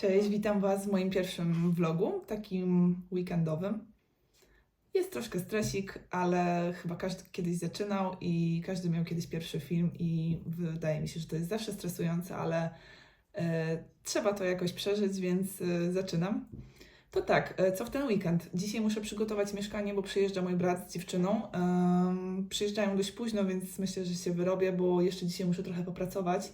Cześć, witam Was w moim pierwszym vlogu, takim weekendowym. Jest troszkę stresik, ale chyba każdy kiedyś zaczynał i każdy miał kiedyś pierwszy film i wydaje mi się, że to jest zawsze stresujące, ale e, trzeba to jakoś przeżyć, więc e, zaczynam. To tak, e, co w ten weekend? Dzisiaj muszę przygotować mieszkanie, bo przyjeżdża mój brat z dziewczyną. Em, przyjeżdżają dość późno, więc myślę, że się wyrobię, bo jeszcze dzisiaj muszę trochę popracować.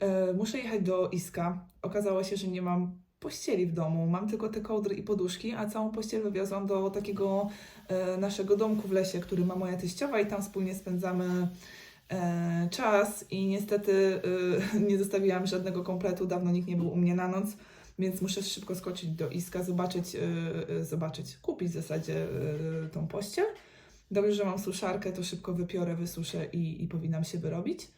E, Muszę jechać do Iska. Okazało się, że nie mam pościeli w domu. Mam tylko te kołdry i poduszki, a całą pościel wywiozłam do takiego e, naszego domku w lesie, który ma moja teściowa i tam wspólnie spędzamy e, czas. I niestety e, nie zostawiłam żadnego kompletu. Dawno nikt nie był u mnie na noc, więc muszę szybko skoczyć do Iska, zobaczyć, e, e, zobaczyć, kupić w zasadzie e, tą pościel. Dobrze, że mam suszarkę, to szybko wypiorę, wysuszę i, i powinnam się wyrobić.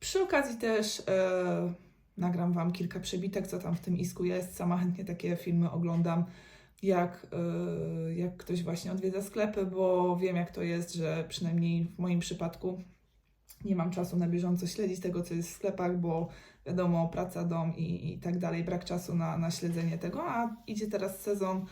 Przy okazji też e, nagram Wam kilka przebitek, co tam w tym isku jest. Sama chętnie takie filmy oglądam, jak, e, jak ktoś właśnie odwiedza sklepy, bo wiem jak to jest, że przynajmniej w moim przypadku nie mam czasu na bieżąco śledzić tego, co jest w sklepach, bo wiadomo, praca, dom i, i tak dalej, brak czasu na, na śledzenie tego, a idzie teraz sezon,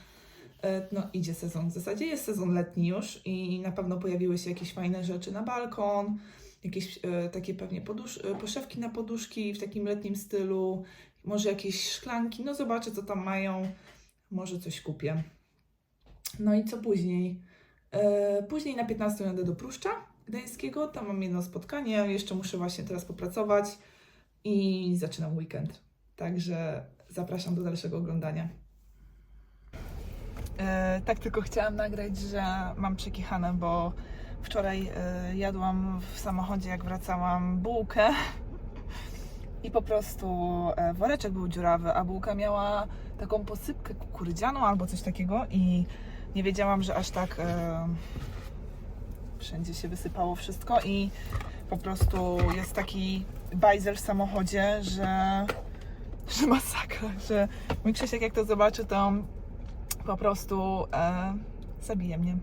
e, no idzie sezon, w zasadzie jest sezon letni już i na pewno pojawiły się jakieś fajne rzeczy na balkon, jakieś e, takie pewnie e, poszewki na poduszki w takim letnim stylu, może jakieś szklanki, no zobaczę co tam mają, może coś kupię. No i co później? E, później na 15 jadę do Pruszcza Gdańskiego, tam mam jedno spotkanie, jeszcze muszę właśnie teraz popracować i zaczynam weekend. Także zapraszam do dalszego oglądania. E, tak tylko chciałam nagrać, że mam przekichane, bo wczoraj e, jadłam w samochodzie, jak wracałam, bułkę i po prostu e, woreczek był dziurawy, a bułka miała taką posypkę kukurydzianą albo coś takiego i nie wiedziałam, że aż tak e, wszędzie się wysypało wszystko i po prostu jest taki bajzel w samochodzie, że, że masakra, że mój Krzysiek jak to zobaczy, to po prostu e, zabije mnie.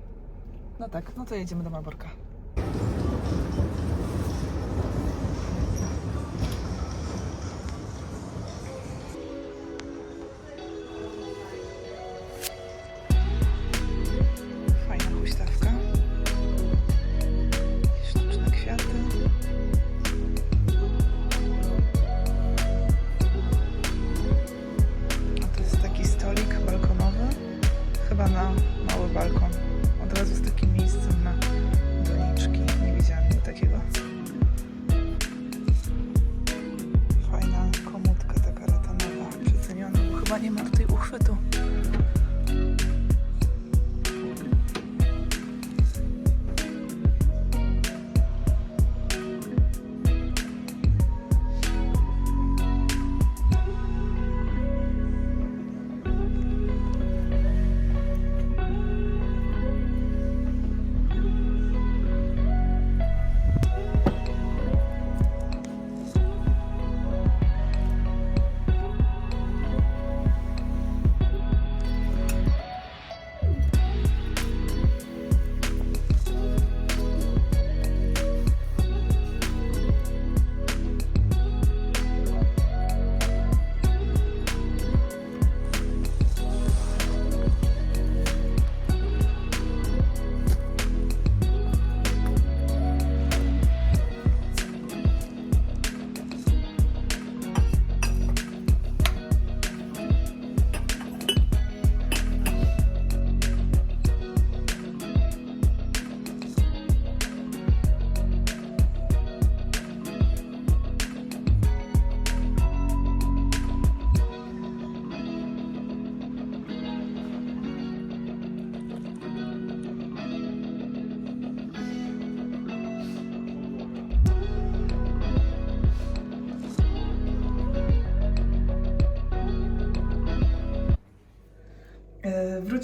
No tak, no to jedziemy do Malborka.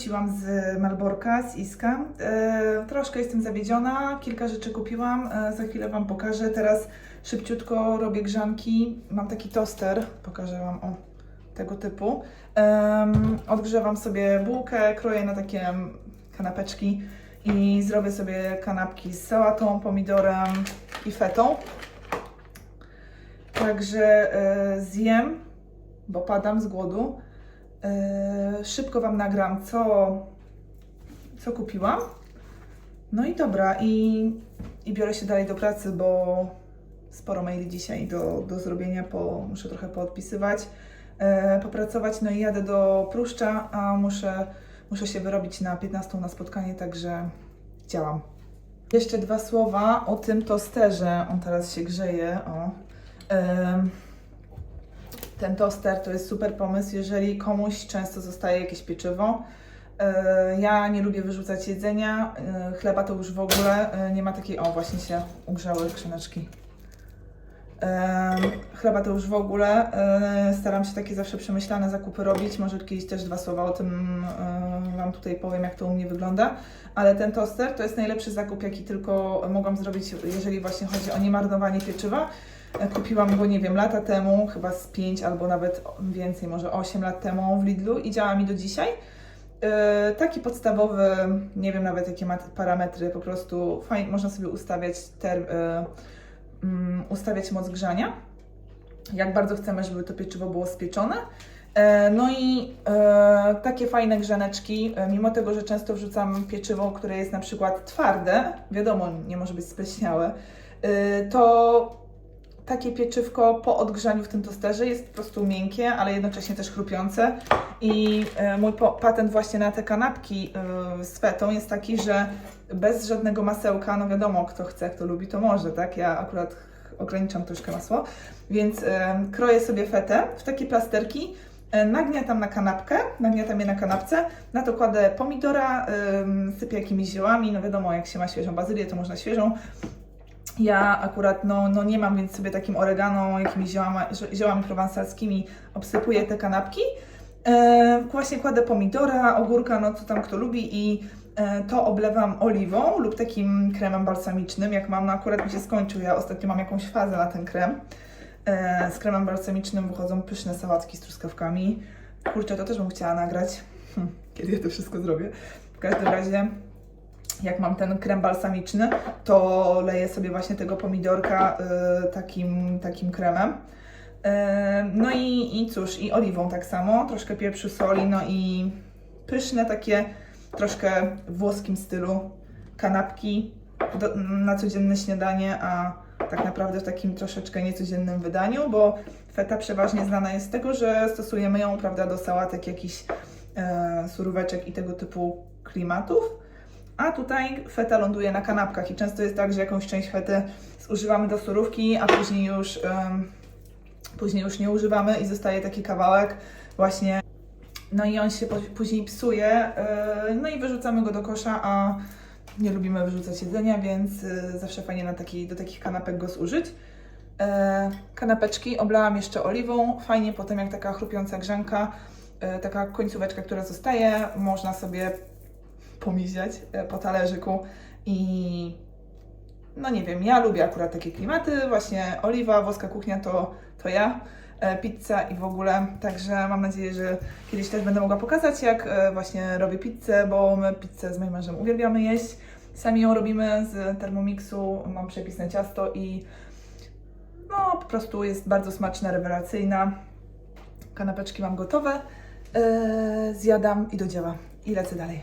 Wróciłam z Malborka, z Iska. E, Troszkę jestem zawiedziona, kilka rzeczy kupiłam, e, za chwilę Wam pokażę. Teraz szybciutko robię grzanki. Mam taki toster, pokażę Wam o tego typu. Em, Odgrzewam sobie bułkę, kroję na takie kanapeczki i zrobię sobie kanapki z sałatą, pomidorem i fetą. Także e, zjem bo padam z głodu. Yy, szybko Wam nagram, co, co kupiłam. No i dobra, i, i biorę się dalej do pracy, bo sporo maili dzisiaj do, do zrobienia, po, muszę trochę poodpisywać, e, popracować. No i jadę do Pruszcza, a muszę, muszę się wyrobić na 15 na spotkanie, także działam. Jeszcze dwa słowa o tym tosterze. On teraz się grzeje. O. Em, ten toster to jest super pomysł, jeżeli komuś często zostaje jakieś pieczywo. E, Ja nie lubię wyrzucać jedzenia, e, chleba to już w ogóle e, nie ma takiej, o właśnie się ugrzały skrzyneczki. Chleba to już w ogóle staram się takie zawsze przemyślane zakupy robić. Może kiedyś też dwa słowa o tym Wam tutaj powiem, jak to u mnie wygląda. Ale ten toster to jest najlepszy zakup, jaki tylko mogłam zrobić, jeżeli właśnie chodzi o niemarnowanie pieczywa. E, Kupiłam go, nie wiem, lata temu, chyba z 5 albo nawet więcej, może 8 lat temu w Lidlu i działa mi do dzisiaj. Yy, taki podstawowy, nie wiem nawet jakie ma parametry, po prostu fajnie, można sobie ustawiać, ter, yy, mm, ustawiać moc grzania, jak bardzo chcemy, żeby to pieczywo było spieczone. E, No i e, takie fajne grzaneczki, e, mimo tego, że często wrzucam pieczywo, które jest na przykład twarde, wiadomo, nie może być spleśniałe, e, to takie pieczywko po odgrzaniu w tym tosterze jest po prostu miękkie, ale jednocześnie też chrupiące. I e, mój patent właśnie na te kanapki e, z fetą jest taki, że bez żadnego masełka, no wiadomo, kto chce, kto lubi, to może, tak? Ja akurat ograniczam troszkę masło, więc e, kroję sobie fetę w takie plasterki, nagniatam na kanapkę, nagniatam je na kanapce, na to kładę pomidora, sypię jakimiś ziołami, no wiadomo, jak się ma świeżą bazylię, to można świeżą, ja akurat no, no nie mam, więc sobie takim oregano, jakimiś ziołami, ziołami prowansalskimi obsypuję te kanapki. E, właśnie kładę pomidora, ogórka, no co tam kto lubi i e, to oblewam oliwą lub takim kremem balsamicznym, jak mam, no akurat mi się skończył, ja ostatnio mam jakąś fazę na ten krem. E, z kremem balsamicznym wychodzą pyszne sałatki z truskawkami. Kurczę, to też bym chciała nagrać, hm, kiedy ja to wszystko zrobię. W każdym razie jak mam ten krem balsamiczny, to leję sobie właśnie tego pomidorka y, takim, takim kremem. Y, no i, i cóż, i oliwą tak samo, troszkę pieprzu, soli, no i pyszne takie, troszkę w włoskim stylu kanapki do, na codzienne śniadanie, a tak naprawdę w takim troszeczkę niecodziennym wydaniu, bo feta przeważnie znana jest z tego, że stosujemy ją, prawda, do sałatek, jakichś e, suróweczek i tego typu klimatów. A tutaj feta ląduje na kanapkach i często jest tak, że jakąś część fety zużywamy do surówki, a później już, em, później już nie używamy i zostaje taki kawałek właśnie. No i on się później psuje, e, no i wyrzucamy go do kosza, a nie lubimy wyrzucać jedzenia, więc e, zawsze fajnie na taki, do takich kanapek go zużyć. E, kanapeczki oblałam jeszcze oliwą, fajnie potem jak taka chrupiąca grzanka, taka końcóweczka, która zostaje, można sobie pomiziać e, po talerzyku i no nie wiem, ja lubię akurat takie klimaty, właśnie oliwa, włoska kuchnia to, to ja, e, pizza i w ogóle, także mam nadzieję, że kiedyś też będę mogła pokazać jak e, właśnie robię pizzę, bo my pizzę z moim mężem uwielbiamy jeść, sami ją robimy z Thermomixu, mam przepis na ciasto i no po prostu jest bardzo smaczna, rewelacyjna. Kanapeczki mam gotowe, zjadam i do dzieła i lecę dalej.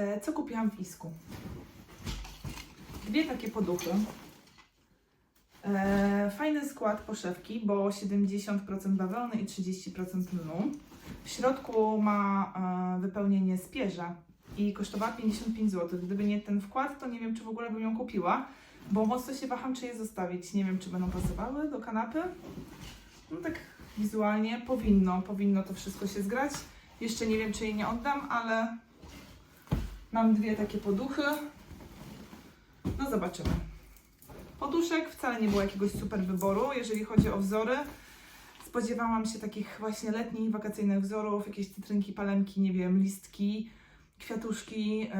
E, Co kupiłam w Isku? Dwie takie poduchy. E, Fajny skład poszewki, bo 70% bawełny i 30% lnu. W środku ma e, wypełnienie z pierza i kosztowała 55 zł. Gdyby nie ten wkład, to nie wiem, czy w ogóle bym ją kupiła, bo mocno się waham, czy je zostawić. Nie wiem, czy będą pasowały do kanapy. No tak wizualnie powinno, powinno to wszystko się zgrać. Jeszcze nie wiem, czy jej nie oddam, ale Mam dwie takie poduchy. No zobaczymy. Poduszek wcale nie było jakiegoś super wyboru, jeżeli chodzi o wzory. Spodziewałam się takich właśnie letnich, wakacyjnych wzorów, jakieś cytrynki, palemki, nie wiem, listki, kwiatuszki. e,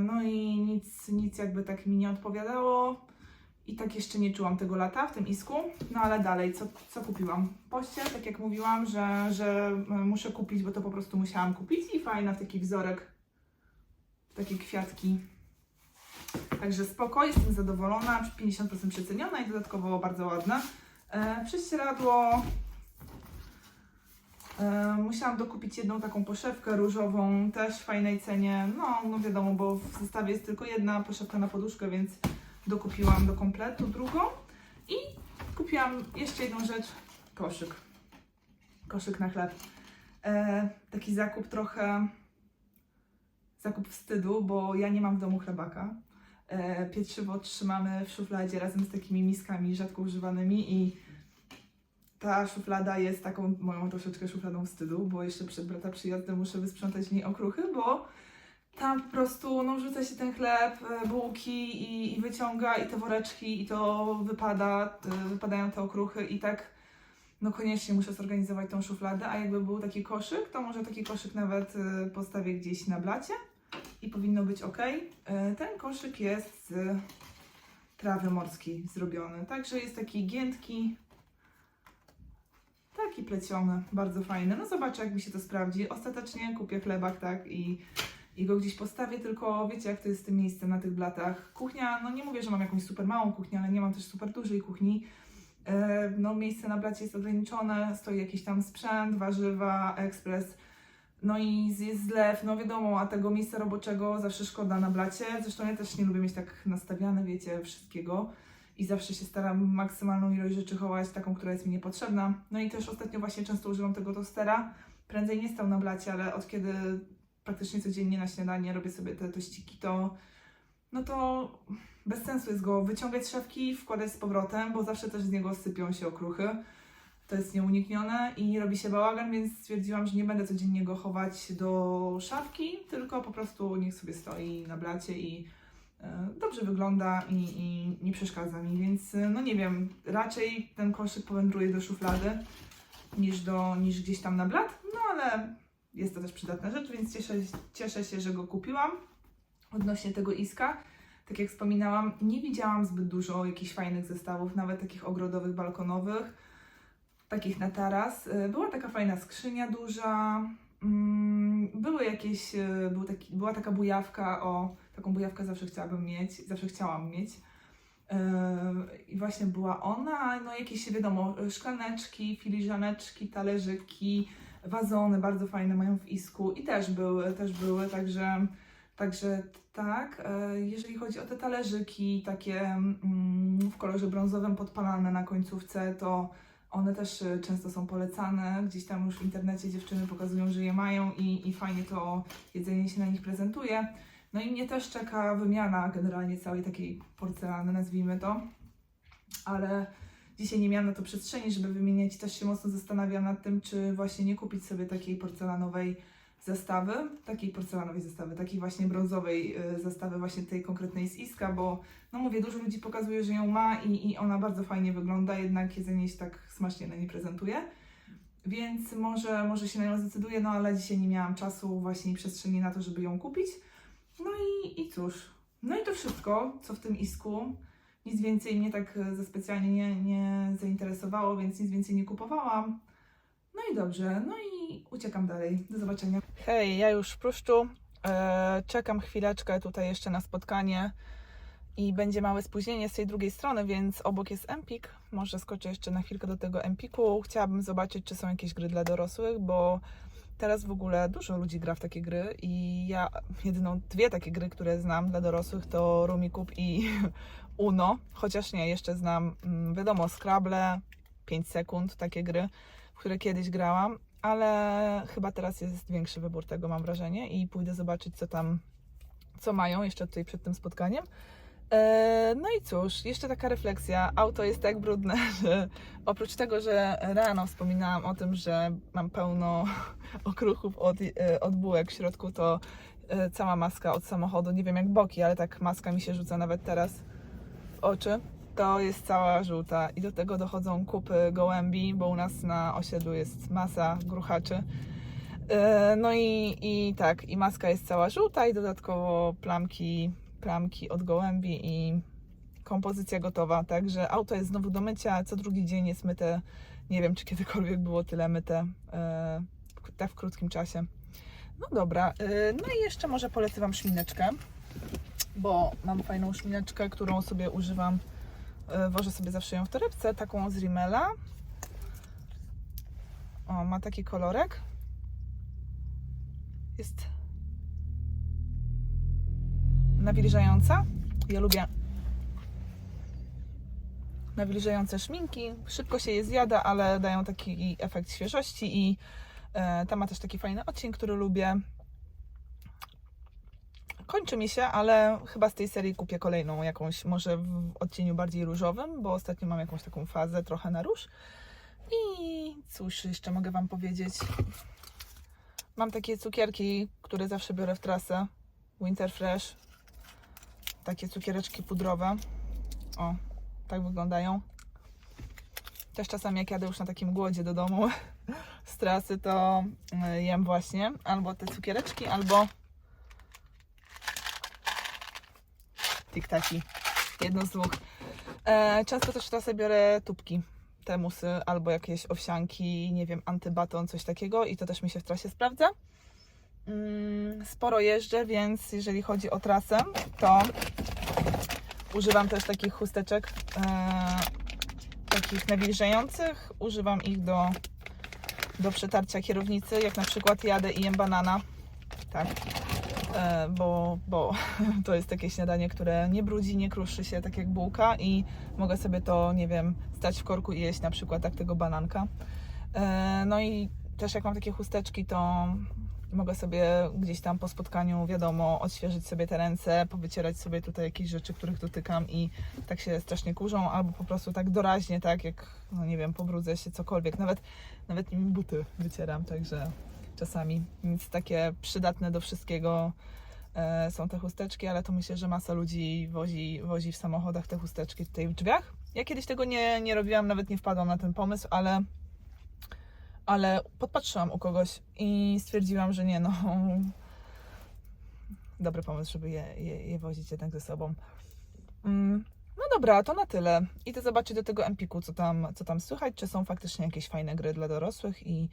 No i nic, nic jakby tak mi nie odpowiadało. I tak jeszcze nie czułam tego lata w tym isku. No ale dalej, co, co kupiłam? Pościel, tak jak mówiłam, że, że e, muszę kupić, bo to po prostu musiałam kupić. I fajna taki wzorek takie kwiatki. Także spoko, jestem zadowolona, 50% przeceniona i dodatkowo bardzo ładna. E, prześcieradło E, musiałam dokupić jedną taką poszewkę różową, też w fajnej cenie. No, no wiadomo, bo w zestawie jest tylko jedna poszewka na poduszkę, więc dokupiłam do kompletu drugą. I kupiłam jeszcze jedną rzecz, koszyk. Koszyk na chleb. E, taki zakup trochę, zakup wstydu, bo ja nie mam w domu chlebaka. E, pieczywo trzymamy w szufladzie razem z takimi miskami rzadko używanymi i ta szuflada jest taką moją troszeczkę szufladą wstydu, bo jeszcze przed brata przyjazdem muszę wysprzątać w niej okruchy, bo tam po prostu no, wrzuca się ten chleb, e, bułki i, i wyciąga i te woreczki i to wypada, wypadają te okruchy i tak no koniecznie muszę zorganizować tą szufladę, a jakby był taki koszyk, to może taki koszyk nawet e, postawię gdzieś na blacie i powinno być ok. E, Ten koszyk jest z trawy morskiej zrobiony, także jest taki giętki, taki pleciony, bardzo fajny. No zobaczę, jak mi się to sprawdzi. Ostatecznie kupię chlebak, tak, i, i go gdzieś postawię, tylko wiecie, jak to jest z tym miejscem na tych blatach. Kuchnia, no nie mówię, że mam jakąś super małą kuchnię, ale nie mam też super dużej kuchni. E, No miejsce na blacie jest ograniczone, stoi jakiś tam sprzęt, warzywa, ekspres, no i jest zlew, no wiadomo, a tego miejsca roboczego zawsze szkoda na blacie. Zresztą ja też nie lubię mieć tak nastawiane, wiecie, wszystkiego i zawsze się staram maksymalną ilość rzeczy chować, taką, która jest mi niepotrzebna. No i też ostatnio właśnie często używam tego tostera. Prędzej nie stał na blacie, ale od kiedy praktycznie codziennie na śniadanie robię sobie te tościki, to no to bez sensu jest go wyciągać z szafki, wkładać z powrotem, bo zawsze też z niego sypią się okruchy. To jest nieuniknione i robi się bałagan, więc stwierdziłam, że nie będę codziennie go chować do szafki, tylko po prostu niech sobie stoi na blacie i e, dobrze wygląda i, i nie przeszkadza mi, więc e, no nie wiem, raczej ten koszyk powędruje do szuflady niż, do, niż gdzieś tam na blat, no ale jest to też przydatna rzecz, więc cieszę, cieszę się, że go kupiłam. Odnośnie tego iska, tak jak wspominałam, nie widziałam zbyt dużo jakichś fajnych zestawów, nawet takich ogrodowych, balkonowych, takich na taras. Y, Była taka fajna skrzynia duża, mm, były jakieś, y, był taki, była taka bujawka, o, taką bujawkę zawsze chciałabym mieć, zawsze chciałam mieć. Yy, I właśnie była ona, no jakieś wiadomo, szklaneczki, filiżaneczki, talerzyki, wazony bardzo fajne mają w isku i też były, też były, także, także tak. Jeżeli chodzi o te talerzyki takie mm, w kolorze brązowym podpalane na końcówce, to one też e, często są polecane. Gdzieś tam już w internecie dziewczyny pokazują, że je mają i, i fajnie to jedzenie się na nich prezentuje. No i mnie też czeka wymiana generalnie całej takiej porcelany, nazwijmy to. Ale dzisiaj nie miałam na to przestrzeni, żeby wymieniać. Też się mocno zastanawiam nad tym, czy właśnie nie kupić sobie takiej porcelanowej zestawy, takiej porcelanowej zestawy, takiej właśnie brązowej y, zestawy właśnie tej konkretnej z Iska, bo no mówię, dużo ludzi pokazuje, że ją ma i, i ona bardzo fajnie wygląda, jednak jedzenie się tak smacznie na niej prezentuje. Więc może, może się na nią zdecyduję, no ale dzisiaj nie miałam czasu właśnie i przestrzeni na to, żeby ją kupić. No i, i cóż, no i to wszystko, co w tym isku. Nic więcej mnie tak e, za specjalnie nie, nie zainteresowało, więc nic więcej nie kupowałam. No i dobrze, no i uciekam dalej. Do zobaczenia. Hej, ja już w pruszczu. E, czekam chwileczkę tutaj jeszcze na spotkanie i będzie małe spóźnienie z tej drugiej strony, więc obok jest Empik. Może skoczę jeszcze na chwilkę do tego Empiku. Chciałabym zobaczyć, czy są jakieś gry dla dorosłych, bo teraz w ogóle dużo ludzi gra w takie gry i ja jedyną dwie takie gry, które znam dla dorosłych to Rumikub i Uno, chociaż nie, jeszcze znam, mm, wiadomo, Scrabble, 5 sekund, takie gry, które kiedyś grałam, ale chyba teraz jest większy wybór tego, mam wrażenie i pójdę zobaczyć, co tam, co mają jeszcze tutaj przed tym spotkaniem. E, No i cóż, jeszcze taka refleksja. Auto jest tak brudne, że oprócz tego, że rano wspominałam o tym, że mam pełno okruchów od, e, od bułek w środku, to e, cała maska od samochodu, nie wiem jak boki, ale tak maska mi się rzuca nawet teraz w oczy. To jest cała żółta i do tego dochodzą kupy gołębi, bo u nas na osiedlu jest masa gruchaczy. E, No i, i tak, i maska jest cała żółta i dodatkowo plamki, plamki od gołębi i kompozycja gotowa. Także auto jest znowu do mycia, co drugi dzień jest myte. Nie wiem, czy kiedykolwiek było tyle myte e, tak w krótkim czasie. No dobra, e, no i jeszcze może polecę Wam szmineczkę, bo mam fajną szmineczkę, którą sobie używam. E, Wożę sobie zawsze ją w torebce, taką z Rimmela. O, ma taki kolorek. Jest nawilżająca. Ja lubię nawilżające szminki. Szybko się je zjada, ale dają taki efekt świeżości i e, ta ma też taki fajny odcień, który lubię. Kończy mi się, ale chyba z tej serii kupię kolejną jakąś, może w odcieniu bardziej różowym, bo ostatnio mam jakąś taką fazę trochę na róż. I cóż jeszcze mogę Wam powiedzieć? Mam takie cukierki, które zawsze biorę w trasę. Winter Fresh. Takie cukiereczki pudrowe. O, tak wyglądają. Też czasami jak jadę już na takim głodzie do domu z trasy, to y, jem właśnie albo te cukiereczki, albo tiktaki. Jedno z dwóch. E, często też w trasę biorę tubki, temusy albo jakieś owsianki, nie wiem, antybaton, coś takiego i to też mi się w trasie sprawdza. Mm, Sporo jeżdżę, więc jeżeli chodzi o trasę, to używam też takich chusteczek e, takich nawilżających. Używam ich do, do przetarcia kierownicy, jak na przykład jadę i jem banana. Tak. E, bo, bo to jest takie śniadanie, które nie brudzi, nie kruszy się tak jak bułka i mogę sobie to, nie wiem, stać w korku i jeść na przykład tak tego bananka. E, no i też jak mam takie chusteczki, to mogę sobie gdzieś tam po spotkaniu, wiadomo, odświeżyć sobie te ręce, powycierać sobie tutaj jakieś rzeczy, których dotykam i tak się strasznie kurzą, albo po prostu tak doraźnie, tak jak, no nie wiem, pobrudzę się cokolwiek, nawet, nawet nimi buty wycieram, także czasami, więc takie przydatne do wszystkiego e, są te chusteczki, ale to myślę, że masa ludzi wozi, wozi w samochodach te chusteczki tutaj w drzwiach. Ja kiedyś tego nie, nie robiłam, nawet nie wpadłam na ten pomysł, ale ale podpatrzyłam u kogoś i stwierdziłam, że nie, no. Dobry pomysł, żeby je, je, je wozić jednak ze sobą. Mm, No dobra, to na tyle. Idę zobaczyć do tego Empiku, co tam, co tam słychać, czy są faktycznie jakieś fajne gry dla dorosłych i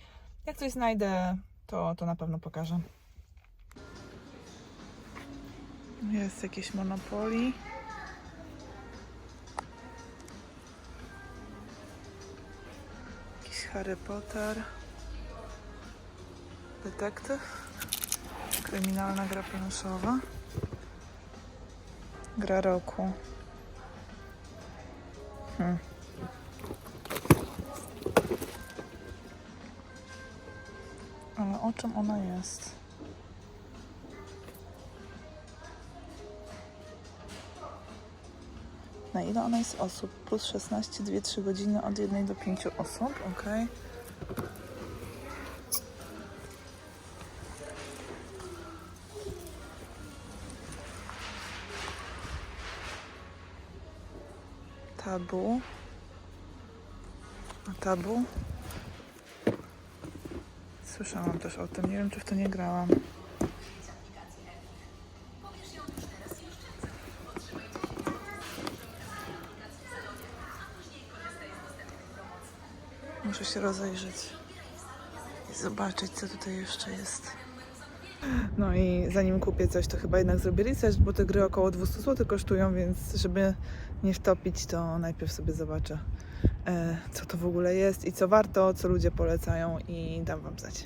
jak coś znajdę, to, to na pewno pokażę. Jest jakieś Monopoly. Jakiś Harry Potter. Detektyw. Kryminalna gra planszowa. Gra roku. Hmm. Czym ona jest? Na ile ona jest osób? Plus 16, 2-3 godziny od 1 do 5 osób, ok. Tabu. A tabu? Słyszałam też o tym, nie wiem czy w to nie grałam. Muszę się rozejrzeć i zobaczyć, co tutaj jeszcze jest. No i zanim kupię coś, to chyba jednak zrobię research, bo te gry około 200 zł kosztują, więc żeby nie wtopić, to najpierw sobie zobaczę, co to w ogóle jest i co warto, co ludzie polecają i dam Wam znać.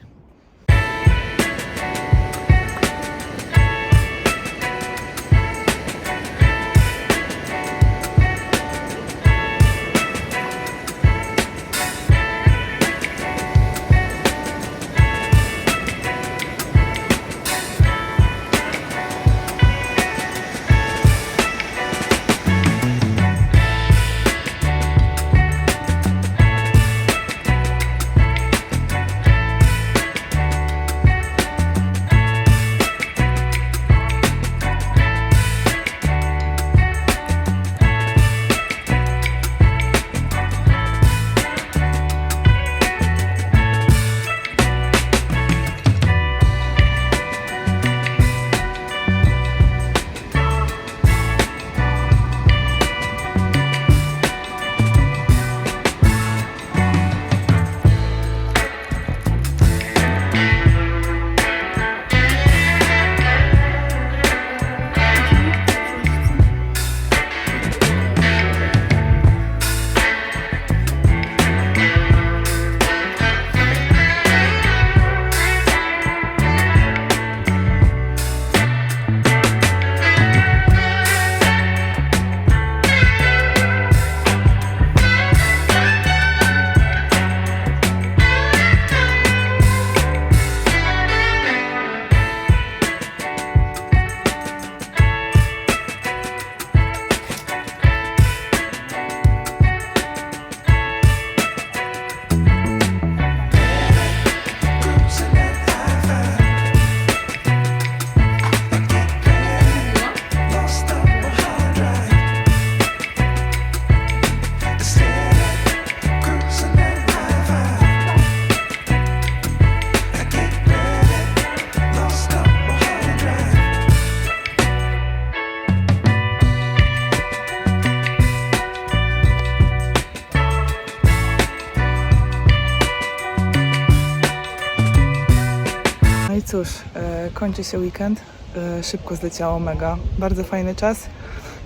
Cóż, e, kończy się weekend. E, szybko zleciało mega. Bardzo fajny czas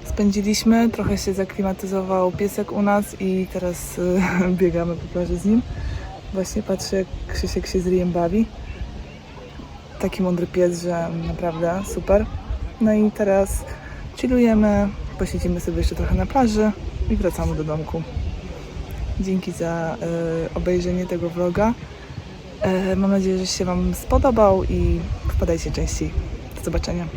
spędziliśmy. Trochę się zaklimatyzował piesek u nas i teraz e, biegamy po plaży z nim. Właśnie patrzę, Krzysiek się z bawi. Taki mądry pies, że naprawdę super. No i teraz chillujemy, posiedzimy sobie jeszcze trochę na plaży i wracamy do domku. Dzięki za e, obejrzenie tego vloga. E, mam nadzieję, że się Wam spodobał i wpadajcie częściej. Do zobaczenia.